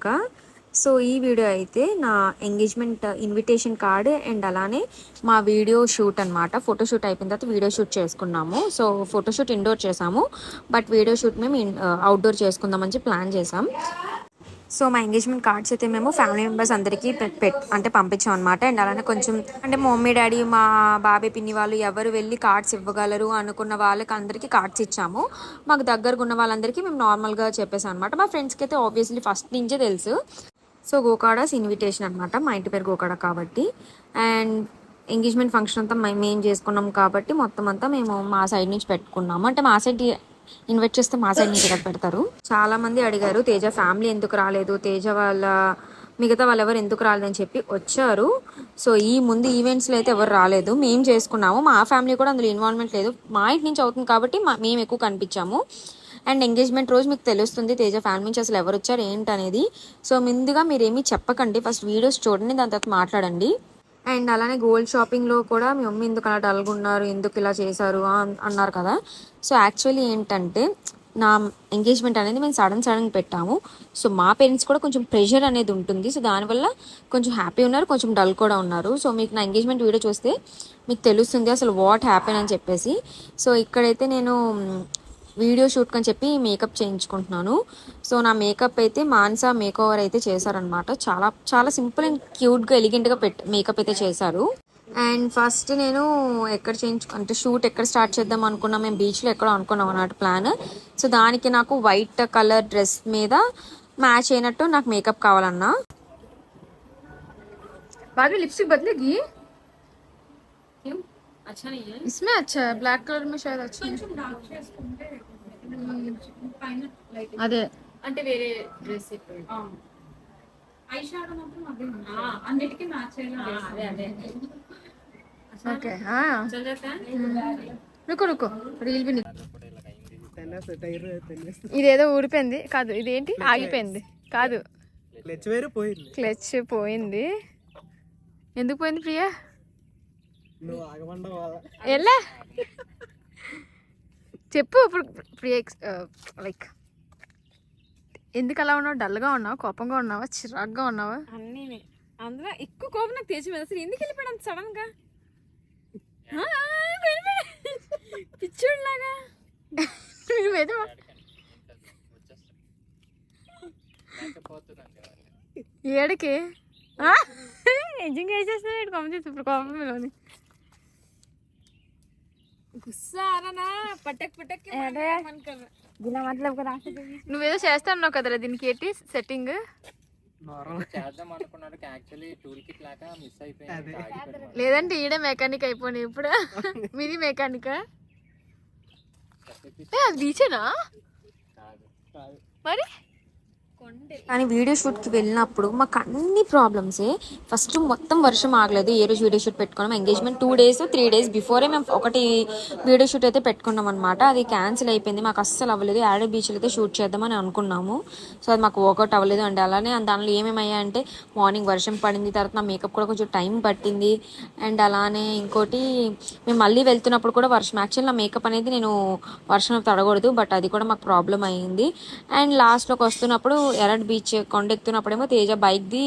ఇంకా. సో ఈ వీడియో అయితే నా ఎంగేజ్మెంట్ ఇన్విటేషన్ కార్డ్ అండ్ అలానే మా వీడియో షూట్ అనమాట ఫోటోషూట్ అయిపోయిన తర్వాత వీడియో షూట్ చేసుకున్నాము. సో ఫోటోషూట్ ఇండోర్ చేసాము. బట్ వీడియో షూట్ మేము అవుట్డోర్ చేసుకుందామని ప్లాన్ చేసాం. సో మా ఎంగేజ్మెంట్ కార్డ్స్ అయితే మేము ఫ్యామిలీ మెంబర్స్ అందరికీ పెట్ అంటే పంపించాం అనమాట అండ్ అలానే కొంచెం అంటే మా మమ్మీ డాడీ మా బాబాయ్ పిన్ని వాళ్ళు ఎవరు వెళ్ళి కార్డ్స్ ఇవ్వగలరు అనుకున్న వాళ్ళకి అందరికీ కార్డ్స్ ఇచ్చాము. మాకు దగ్గరగా ఉన్న వాళ్ళందరికీ మేము నార్మల్గా చెప్పేసాం అనమాట మా ఫ్రెండ్స్కి అయితే ఆబ్వియస్లీ ఫస్ట్ నుంచే తెలుసు. సో గోకాడాస్ ఇన్విటేషన్ అనమాట మా ఇంటి పేరు గోకాడ కాబట్టి. అండ్ ఎంగేజ్మెంట్ ఫంక్షన్ అంతా మేము ఏం చేసుకున్నాం కాబట్టి మొత్తం అంతా మేము మా సైడ్ నుంచి పెట్టుకున్నాము. అంటే మా సైడ్ ఇన్వైట్ చేస్తే మా సైడ్ నుంచి పెడతారు. చాలా మంది అడిగారు తేజ ఫ్యామిలీ ఎందుకు రాలేదు? తేజ వాళ్ళ మిగతా వాళ్ళు ఎవరు ఎందుకు రాలేదని చెప్పి వచ్చారు. సో ఈ ముందు ఈవెంట్స్లో అయితే ఎవరు రాలేదు. మేము చేసుకున్నాము. మా ఫ్యామిలీ కూడా అందులో ఇన్వాల్వ్మెంట్ లేదు. మా ఇంటి నుంచి అవుతుంది కాబట్టి మా మేము ఎక్కువ కనిపించాము. అండ్ ఎంగేజ్మెంట్ రోజు మీకు తెలుస్తుంది తేజ ఫ్యామిలీ నుంచి అసలు ఎవరు వచ్చారు ఏంటనేది. సో ముందుగా మీరు ఏమీ చెప్పకండి. ఫస్ట్ వీడియోస్ చూడండి దాని తర్వాత మాట్లాడండి. అండ్ అలానే గోల్డ్ షాపింగ్లో కూడా మీ మమ్మీ ఎందుకు అలా డల్గా ఉన్నారు ఎందుకు ఇలా చేశారు అన్- అన్నారు కదా. సో యాక్చువల్లీ ఏంటంటే నా ఎంగేజ్మెంట్ అనేది మేము సడన్ సడన్ పెట్టాము. సో మా పేరెంట్స్ కూడా కొంచెం ప్రెషర్ అనేది ఉంటుంది. సో దానివల్ల కొంచెం హ్యాపీ ఉన్నారు కొంచెం డల్ కూడా ఉన్నారు. సో మీకు నా ఎంగేజ్మెంట్ వీడియో చూస్తే మీకు తెలుస్తుంది అసలు వాట్ హ్యాపీ అని చెప్పేసి. సో ఇక్కడైతే నేను వీడియో షూట్ అని చెప్పి మేకప్ చేయించుకుంటున్నాను. సో నా మేకప్ అయితే మాన్సా మేకోవర్ అయితే చేశారనమాట చాలా చాలా సింపుల్ అండ్ క్యూట్గా ఎలిగెంట్గా పెట్ మేకప్ అయితే చేశారు. అండ్ ఫస్ట్ నేను ఎక్కడ చేయించు అంటే షూట్ ఎక్కడ స్టార్ట్ చేద్దాం అనుకున్నా మేము బీచ్లో ఎక్కడో అనుకున్నాం అన్నమాట ప్లాన్. సో దానికి నాకు వైట్ కలర్ డ్రెస్ మీద మ్యాచ్ అయినట్టు నాకు మేకప్ కావాలన్నా. బాగా లిప్స్కి బదిలీ में लिपस्टिक बदलेगी इसमें अच्छा है ब्लैक कलर में शायद अच्छा है అదే అంటే వేరే డ్రెస్ ఐ షాడో మాత్రం అదే అన్నిటికీ మ్యాచ్ అదే అదే ఓకే రుకో రుకో రీల్ బి ఇదేదో ఊడిపోయింది కాదు ఇదేంటి ఆగిపోయింది కాదు క్లచ్ వేరు పోయింది క్లచ్ పోయింది ఎందుకు పోయింది ప్రియా నువ్వు ఆగమండవు వాళ్ళ ఎలా? చెప్పు ఇప్పుడు లైక్ ఎందుకు అలా ఉన్నావు? డల్గా ఉన్నావా? కోపంగా ఉన్నావా? చిరాగ్గా ఉన్నావా? అన్నీ అందులో ఎక్కువ కోపం నాకు తెలిసి మీద అసలు ఎందుకు వెళ్ళిపోయాడు అంత సడన్గా పిచ్చోడు లాగా నువ్వేదో ఏడికి? నిజంగా వేసేస్తున్నాడు కోపం చేసి ఇప్పుడు కోపంలోని గుస్సా పట్టక్ పట్టక్ నువ్వేదో చేస్తా ఉన్నావు కదరా దీనికి ఏంటి సెట్టింగ్? నార్మల్ చేద్దాం అనుకున్నాడు యాక్చువల్లీ టూల్ కిట్ లాగా మిస్ అయిపోయింది ఆగిపోయింది. లేదంటే ఈడే మెకానిక్ అయిపోయి ఇప్పుడు. మీది మెకానిక్ అది కాదు. మరి? కానీ వీడియో షూట్కి వెళ్ళినప్పుడు మాకు అన్ని ప్రాబ్లమ్సే ఫస్ట్ మొత్తం వర్షం ఆగలేదు. ఏ రోజు వీడియో షూట్ పెట్టుకున్నాం. Engagement two days three days before మేము ఒకటి వీడియో షూట్ అయితే పెట్టుకున్నాం అనమాట అది క్యాన్సిల్ అయిపోయింది. మాకు అస్సలు అవ్వలేదు. యాడో బీచ్లో అయితే షూట్ చేద్దామని అనుకున్నాము. సో అది మాకు వర్కౌట్ అవ్వలేదు అండి. అలానే దానిలో ఏమేమయ్యాయంటే మార్నింగ్ వర్షం పడింది తర్వాత నా మేకప్ కూడా కొంచెం టైం పట్టింది. అండ్ అలానే ఇంకోటి మేము మళ్ళీ వెళ్తున్నప్పుడు కూడా వర్షం యాక్చువల్ నా మేకప్ అనేది నేను వర్షం తడకూడదు బట్ అది కూడా మాకు ప్రాబ్లం అయింది అండ్ లాస్ట్లోకి వస్తున్నప్పుడు ఎరడ్ బీచ్ బీచ్ కొండెక్కుతున్నప్పుడేమో తేజ బైక్ది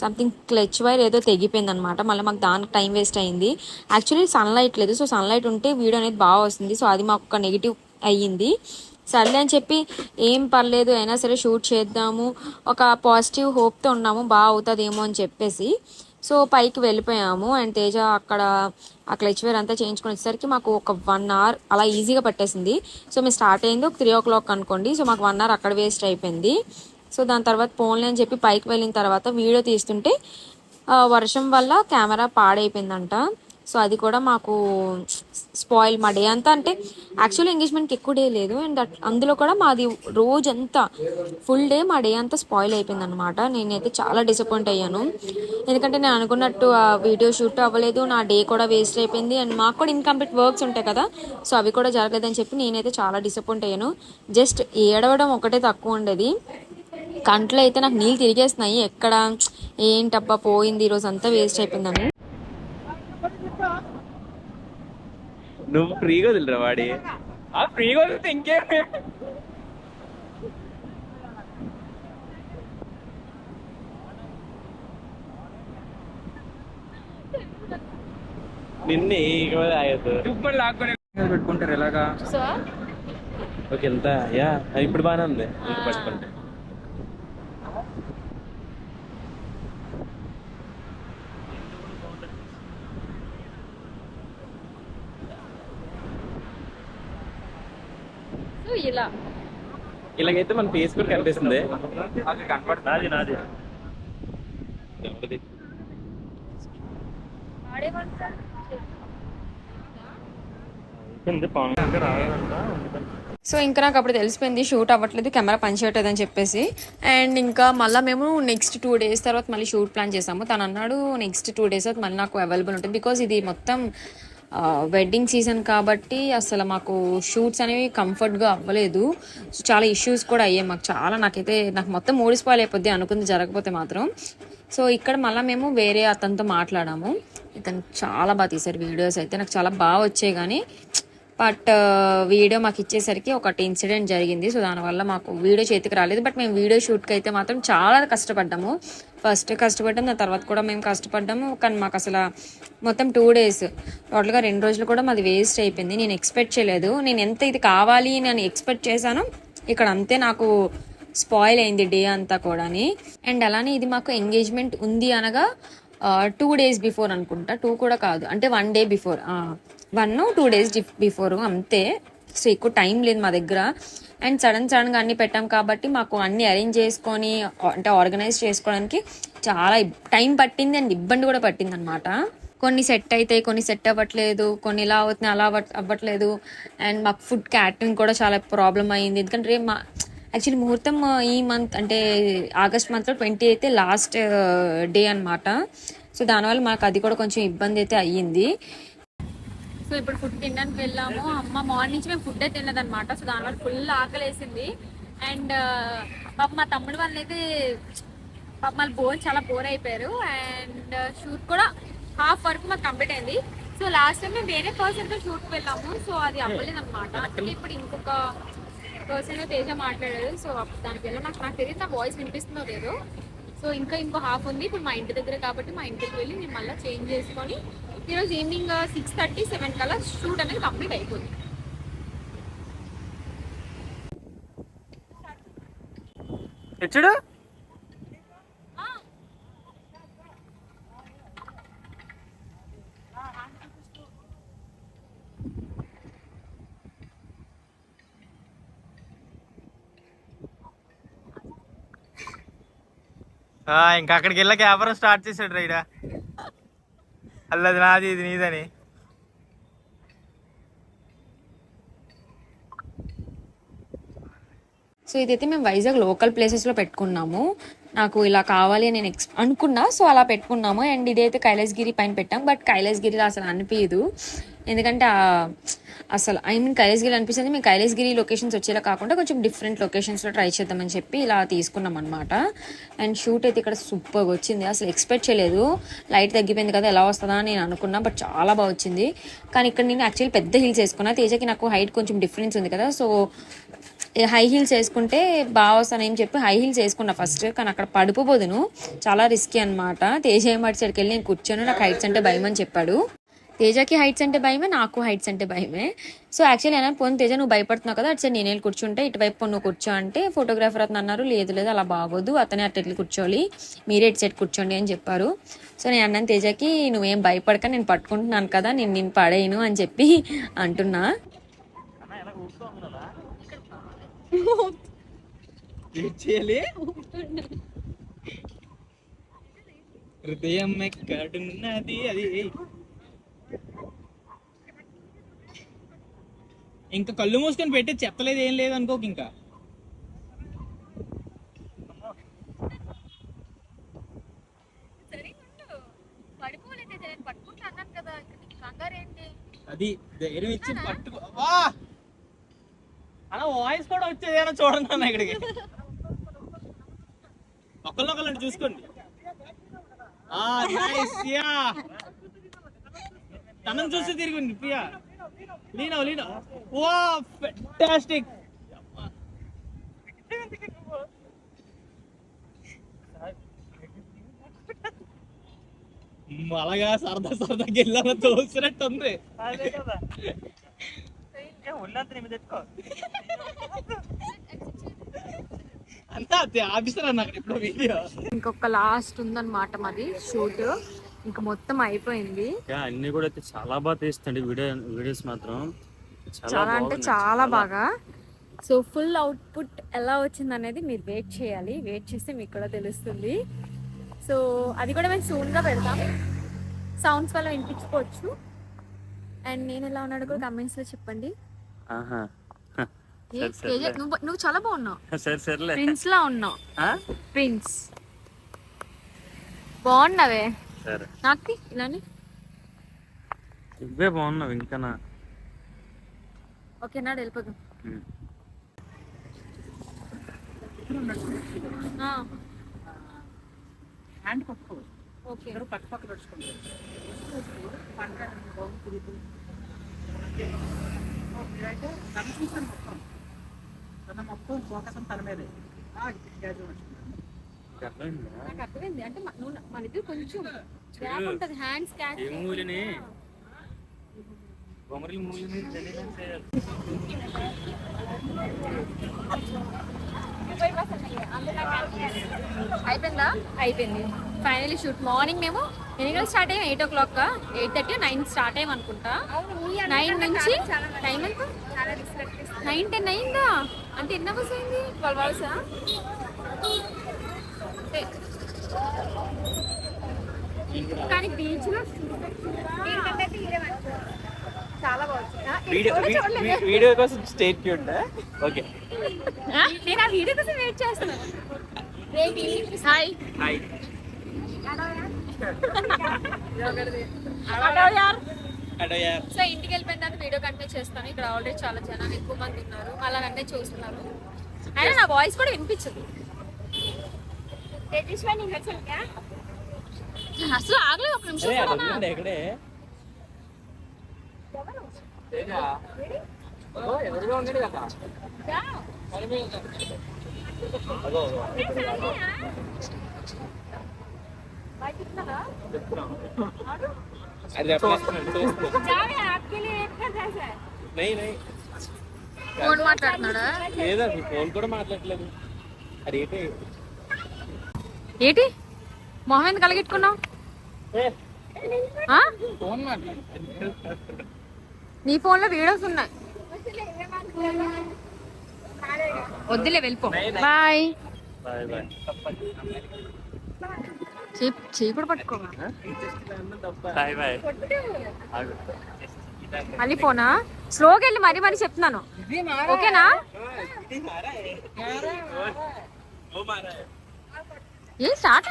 సంథింగ్ క్లచ్ వైర్ ఏదో తెగిపోయింది అనమాట మళ్ళీ మాకు దానికి టైం వేస్ట్ అయింది. యాక్చువల్లీ సన్లైట్ లేదు. సో సన్లైట్ ఉంటే వీడియో అనేది బాగా వస్తుంది. సో అది మాకు ఒక నెగిటివ్ అయ్యింది. సర్లే అని చెప్పి ఏం పర్లేదు అయినా సరే షూట్ చేద్దాము. ఒక పాజిటివ్ హోప్తో ఉన్నాము. బాగా అవుతుందేమో అని చెప్పేసి. సో పైకి వెళ్ళిపోయాము. అండ్ తేజ అక్కడ ఆ క్లచ్ వేర్ అంతా చేయించుకుని వచ్చేసరికి మాకు ఒక వన్ అవర్ అలా ఈజీగా పట్టేసింది. సో మేము స్టార్ట్ అయింది. ఒక త్రీ ఓ క్లాక్ అనుకోండి. సో మాకు వన్ అవర్ అక్కడ వేస్ట్ అయిపోయింది. సో దాని తర్వాత పోన్లే అని చెప్పి పైకి వెళ్ళిన తర్వాత వీడియో తీస్తుంటే వర్షం వల్ల కెమెరా పాడైపోయిందంట. సో అది కూడా మాకు స్పాయిల్ మా డే అంతా అంటే యాక్చువల్ ఎంగేజ్మెంట్కి ఎక్కువ డే లేదు. అండ్ దట్ అందులో కూడా మాది రోజంతా ఫుల్ డే మా డే అంతా స్పాయిల్ అయిపోయింది అనమాట నేనైతే చాలా డిసప్పాయింట్ అయ్యాను. ఎందుకంటే నేను అనుకున్నట్టు ఆ వీడియో షూట్ అవ్వలేదు. నా డే కూడా వేస్ట్ అయిపోయింది. అండ్ మాకు కూడా ఇన్కంప్లీట్ వర్క్స్ ఉంటాయి కదా. సో అవి కూడా జరగలేదని చెప్పి నేనైతే చాలా డిసప్పాయింట్ అయ్యాను. జస్ట్ ఏడవడం ఒకటే తక్కువ ఉండేది. కంట్లో అయితే నాకు నీళ్ళు తిరిగేస్తున్నాయి. ఎక్కడ? ఏంటబ్బా పోయింది. ఈరోజు అంతా వేస్ట్ అయిపోయిందని. నువ్వు ఫ్రీగా తెలురా వాడి. ఫ్రీగా వదిలితే ఇంకే? నిన్న పెట్టుకుంటారు ఎలాగా? ఓకే ఎంత? అయ్యా ఇప్పుడు బాగానే ఉంది. పట్టుకుంటే. సో ఇలా. ఇలాగైతే మన ఫేస్ కూడా కనిపిస్తుంది. అది కనపడుతుంది నాది? సో ఇంకా నాకు అప్పుడు తెలిసిపోయింది షూట్ అవ్వట్లేదు కెమెరా పనిచేయట్లేదు అని చెప్పేసి. అండ్ ఇంకా మళ్ళీ మేము నెక్స్ట్ టూ డేస్ తర్వాత మళ్ళీ షూట్ ప్లాన్ చేసాము. తను అన్నాడు నెక్స్ట్ టూ డేస్ తర్వాత మళ్ళీ నాకు అవైలబుల్ ఉంటుంది. బికాజ్ ఇది మొత్తం వెడ్డింగ్ సీజన్ కాబట్టి అసలు మాకు షూట్స్ అనేవి కంఫర్ట్గా అవ్వలేదు. సో చాలా ఇష్యూస్ కూడా అయ్యాయి. మాకు చాలా నాకైతే నాకు మొత్తం మూడు స్పాయిల్ అయిపోద్ది అనుకుంది జరగకపోతే మాత్రం. సో ఇక్కడ మళ్ళీ మేము వేరే అతనితో మాట్లాడాము. ఇతను చాలా బాగా తీశారు వీడియోస్ అయితే నాకు చాలా బాగా వచ్చాయి కానీ బట్ వీడియో మాకు ఇచ్చేసరికి ఒకటి ఇన్సిడెంట్ జరిగింది. సో దానివల్ల మాకు వీడియో చేతికి రాలేదు. బట్ మేము వీడియో షూట్కి అయితే మాత్రం చాలా కష్టపడ్డాము. ఫస్ట్ కష్టపడ్డాం దాని తర్వాత కూడా మేము కష్టపడ్డాము. కానీ మాకు అసలు మొత్తం టూ డేస్. టోటల్గా రెండు రోజులు కూడా మాది వేస్ట్ అయిపోయింది. నేను ఎక్స్పెక్ట్ చేయలేదు. నేను ఎంత ఇది కావాలి అని ఎక్స్పెక్ట్ చేశాను ఇక్కడ అంతే నాకు స్పాయిల్ అయింది డే అంతా కూడాని. అండ్ అలానే ఇది మాకు ఎంగేజ్మెంట్ ఉంది అనగా టూ డేస్ బిఫోర్ అనుకుంటా. టూ కూడా కాదు. అంటే one day before. One two days before అంతే. సో ఎక్కువ టైం లేదు మా దగ్గర. అండ్ సడన్ సడన్గా అన్ని పెట్టాం కాబట్టి మాకు అన్ని అరేంజ్ చేసుకొని అంటే ఆర్గనైజ్ చేసుకోవడానికి చాలా టైం పట్టింది అండ్ ఇబ్బంది కూడా పట్టింది అనమాట కొన్ని సెట్ అవుతాయి కొన్ని సెట్ అవ్వట్లేదు కొన్ని ఇలా అవుతున్నాయి అలా అవ్వట్లేదు. అండ్ మాకు ఫుడ్ క్యాటరింగ్ కూడా చాలా ప్రాబ్లం అయింది. ఎందుకంటే రేపు మా యాక్చువల్లీ ముహూర్తం ఈ మంత్ అంటే ఆగస్ట్ మంత్లో ట్వంటీ అయితే లాస్ట్ డే అన్నమాట. సో దానివల్ల మాకు అది కూడా కొంచెం ఇబ్బంది అయితే అయ్యింది. సో ఇప్పుడు ఫుడ్ తినడానికి వెళ్ళాము. అమ్మ మార్నింగ్ నుంచి మేము ఫుడ్ అయితే తినలేదు అనమాట సో దానివల్ల ఫుల్ ఆకలి వేసింది అండ్ పాప మా తమ్ముడు వాళ్ళు అయితే పాప వాళ్ళు బోర్ చాలా బోర్ అయిపోయారు. అండ్ షూట్ కూడా హాఫ్ వరకు మాకు కంప్లీట్ అయింది. సో లాస్ట్ టైం మేము వేరే పర్సన్తో షూట్ వెళ్ళాము. సో అది అవ్వలేదు అనమాట అందుకే ఇప్పుడు ఇంకొక పర్సన్ తేజ మాట్లాడారు. సో అప్పుడు దానికి వెళ్ళి నాకు నాకు తెలియదు నా వాయిస్ వినిపిస్తుందో లేదో. సో ఇంకా ఇంకో హాఫ్ ఉంది. ఇప్పుడు మా ఇంటి దగ్గర కాబట్టి మా ఇంటికి వెళ్ళి నేను మళ్ళీ చేంజ్ చేసుకొని ఈరోజు ఈవినింగ్ సిక్స్ థర్టీ సెవెన్ కల్లా షూట్ అనేది కంప్లీట్ అయిపోతుంది ఎచ్చుడు ఇంకా అక్కడికి వెళ్ళక వ్యాపారం స్టార్ట్ చేసాడు రైడ అల్లది నాది ఇది నీదని. సో ఇదైతే మేము వైజాగ్ లోకల్ ప్లేసెస్లో పెట్టుకున్నాము. నాకు ఇలా కావాలి అని నేను ఎక్స్ అనుకున్నా సో అలా పెట్టుకున్నాము. అండ్ ఇదైతే కైలాసగిరి పైన పెట్టాం. బట్ కైలాసగిరిలో అసలు అనిపించదు ఎందుకంటే అసలు ఐ మీన్ కైలాసగిరి అనిపిస్తుంది. మేము కైలాసగిరి లొకేషన్స్ వచ్చేలా కాకుండా కొంచెం డిఫరెంట్ లొకేషన్స్లో ట్రై చేద్దామని చెప్పి ఇలా తీసుకున్నాం అనమాట అండ్ షూట్ అయితే ఇక్కడ సూపర్గా వచ్చింది. అసలు ఎక్స్పెక్ట్ చేయలేదు. లైట్ తగ్గిపోయింది కదా ఎలా వస్తుందా అని నేను అనుకున్నా బట్ చాలా బాగా వచ్చింది. కానీ ఇక్కడ నేను యాక్చువల్లీ పెద్ద హీల్స్ వేసుకున్నా. తేజకి నాకు హైట్ కొంచెం డిఫరెన్స్ ఉంది కదా సో హై హీల్స్ వేసుకుంటే బాగా వస్తానని చెప్పి హై హీల్స్ వేసుకున్నా ఫస్ట్ కానీ అక్కడ పడిపోబోదును చాలా రిస్కీ అనమాట తేజ ఏమాటి సైడ్కి వెళ్ళి నేను కూర్చొని నాకు హైట్స్ అంటే భయం అని చెప్పాడు. తేజకి హైట్స్ అంటే భయమే నాకు హైట్స్ అంటే భయమే. సో యాక్చువల్లీ నేను పోను తేజ నువ్వు భయపడుతున్నావు కదా అటు సైడ్ నేను వెళ్ళి కూర్చుంటే ఇటువైపు నువ్వు కూర్చో అంటే ఫోటోగ్రాఫర్ అతను అన్నారు లేదు లేదు అలా బాగోదు అతనే అటు వెళ్ళి కూర్చోవాలి మీరే ఇటు సైడ్ కూర్చోండి అని చెప్పారు. సో నేను అన్నాను తేజకి నువ్వేం భయపడక నేను పట్టుకుంటున్నాను కదా నేను నేను పడేయను అని చెప్పి అంటున్నా. హృదయం ఎక్కడున్నది అది? ఇంకా కళ్ళు మూసుకొని పెట్టి చెత్తలేదు ఏం లేదు అనుకోక ఇంకా. అది ధైర్యం ఇచ్చి పట్టుకో. అలా వాయిస్ కూడా వచ్చేది ఏమో చూడండి అన్న ఇక్కడికి. ఒకళ్ళొకళ్ళని చూసుకోండి. తనని చూసి తిరిగి ప్రియా. లీనా లీనా వా ఫెంటాస్టిక్ అలాగా సరదా సరదాకి వెళ్ళాలని తోసినట్టు ఉంది అంతా ఆఫీసర్ అన్న ఇప్పుడు వీడియో. ఇంకొక లాస్ట్ ఉందన్నమాట మాది షూట్. ఇంకా మొత్తం అయిపోయింది. అన్ని కూడా అయితే చాలా బాగా తీస్తుంది వీడియో వీడియోస్ మాత్రం. చాలా అంటే చాలా బాగా. సో ఫుల్ అవుట్పుట్ ఎలా వచ్చింది అనేది మీరు వెయిట్ చేయాలి. వెయిట్ చేస్తే మీకు కూడా తెలుస్తుంది. సో అది కూడా మేము సూన్గా పెడతాం. సౌండ్స్ వల్ల వినిపించుకోవచ్చు. అండ్ నేను ఎలా ఉన్నాడు కూడా కమెంట్స్లో చెప్పండి. నువ్వు నువ్వు చాలా బాగున్నావు. సరే సర్లే. ప్రిన్స్ లా ఉన్నావు? ప్రిన్స్ బాగున్నావే. సరే. నాకు ఇలానే? ఇవే బాగున్నావు ఇంకా ఓకేనా వెళ్ళిపోదాం. ఆ, హ్యాండ్ పట్టుకో. ఓకే. ఇక్కడ పక్క పక్క నడుచుకుంటారు. తన మొత్తం. ఫోకస్ తన మీదే. నాకు అర్థమైంది. అంటే మ- నువ్వు మన ఇద్దరు కొంచెం గ్యాప్ ఉంటుంది. Hands catch మూలిని? మూలిని అయిపోయిందా? అయిపోయింది. ఫైనలీ షూట్ మార్నింగ్ మేము ఎన్ని గంటలు స్టార్ట్ అయ్యాం eight o'clock eight thirty nine start అయ్యాం అనుకుంటా. నైన్ నుంచి టైం ఎంత నైన్ టెన్ అయిందా? అంటే ఎన్ని అవర్స్ అయింది? ట్వెల్వ్ అవర్సా కానీ బీచ్లో చాలా బాగుంది. వీడియో కోసం స్టేట్ ట్యూన్ ఓకే? నేను ఆ వీడియో కోసం వెయిట్ చేస్తున్నాను హాయ్ హాయ్ సో ఇంటికి వెళ్ళిపోయిన తర్వాత వీడియో కంటిన్యూ చేస్తాను. ఇక్కడ ఆల్రెడీ చాలా జనాలు ఎక్కువ మంది ఉన్నారు. వెంటనే చూస్తున్నారు. అయినా నా వాయిస్ కూడా వినిపించదు. అసలు ఆగలేదు ఒక నిమిషం ఫోన్ మాట్లాడుతున్నాడా? లేదా ఫోన్ కూడా మాట్లాడలేదు అది ఏంటి? మొహం ఎందుకు కలిగెట్టుకున్నావు నీ ఫోన్లో వీడియోస్ ఉన్నాయి. వద్దులే వెళ్ళిపో. Bye bye. బాయ్. చేయి కూడా పట్టుకో. Bye bye. ఆగు. మళ్ళీ ఫోనా? స్లోగా వెళ్ళి మరీ మరీ చెప్తున్నాను. ఓకేనా? ఏ స్టార్ట్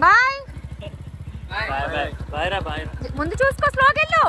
బాయ్ ముందు చూసుకో స్లోకెళ్ళు